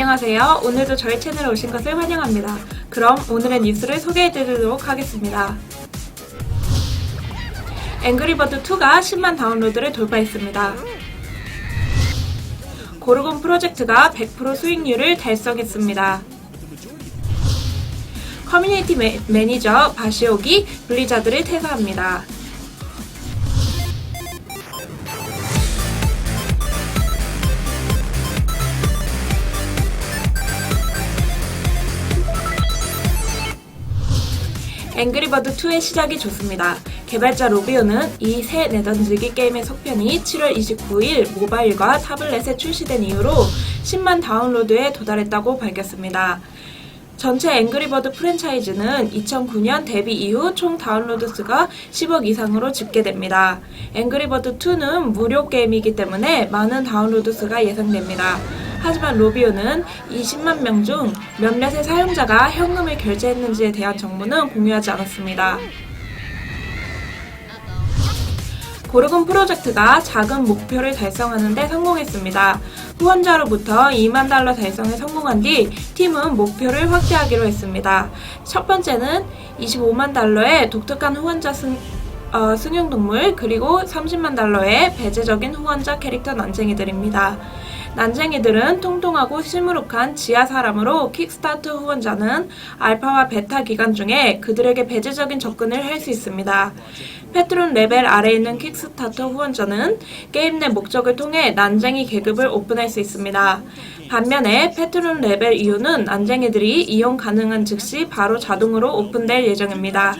안녕하세요. 오늘도 저희 채널에 오신 것을 환영합니다. 그럼 오늘의 뉴스를 소개해드리도록 하겠습니다. 앵그리버드 2가 10만 다운로드를 돌파했습니다. 고르곤 프로젝트가 100% 수익률을 달성했습니다. 커뮤니티 매, 매니저 바시옥이 블리자드를 퇴사합니다. 앵그리버드 2의 시작이 좋습니다. 개발자 로비오는 이 새 내던지기 게임의 속편이 7월 29일 모바일과 타블렛에 출시된 이후로 10만 다운로드에 도달했다고 밝혔습니다. 전체 앵그리버드 프랜차이즈는 2009년 데뷔 이후 총 다운로드 수가 10억 이상으로 집계됩니다. 앵그리버드 2는 무료 게임이기 때문에 많은 다운로드 수가 예상됩니다. 하지만 로비오는 20만 명 중 몇몇의 사용자가 현금을 결제했는지에 대한 정보는 공유하지 않았습니다. 고르곤 프로젝트가 작은 목표를 달성하는 데 성공했습니다. 후원자로부터 2만 달러 달성에 성공한 뒤 팀은 목표를 확대하기로 했습니다. 첫 번째는 25만 달러의 독특한 후원자 승, 어, 승용동물 그리고 30만 달러의 배제적인 후원자 캐릭터 난쟁이들입니다. 난쟁이들은 통통하고 시무룩한 지하 사람으로 킥스타트 후원자는 알파와 베타 기간 중에 그들에게 배제적인 접근을 할 수 있습니다. 페트론 레벨 아래에 있는 킥스타터 후원자는 게임 내 목적을 통해 난쟁이 계급을 오픈할 수 있습니다. 반면에 페트론 레벨 이후는 난쟁이들이 이용 가능한 즉시 바로 자동으로 오픈될 예정입니다.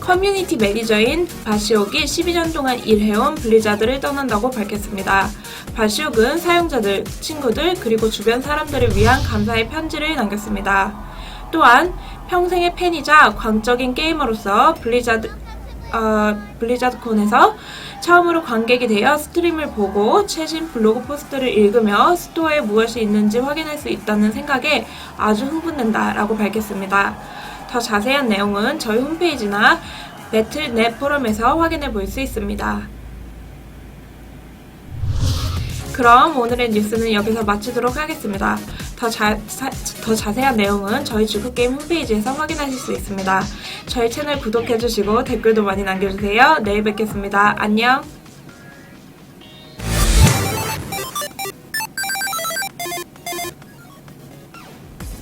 커뮤니티 매니저인 바시옥이 12년 동안 일해온 블리자드를 떠난다고 밝혔습니다. 바시옥은 사용자들, 친구들, 그리고 주변 사람들을 위한 감사의 편지를 남겼습니다. 또한 평생의 팬이자 광적인 게이머로서 블리자드, 어, 블리자드콘에서 처음으로 관객이 되어 스트림을 보고 최신 블로그 포스트를 읽으며 스토어에 무엇이 있는지 확인할 수 있다는 생각에 아주 흥분된다라고 밝혔습니다. 더 자세한 내용은 저희 홈페이지나 배틀넷 포럼에서 확인해 볼 수 있습니다. 그럼 오늘의 뉴스는 여기서 마치도록 하겠습니다. 더, 자, 사- 더 자세한 내용은 저희 주크게임 홈페이지에서 확인하실 수 있습니다. 저희 채널 구독해주시고 댓글도 많이 남겨주세요. 내일 뵙겠습니다. 안녕!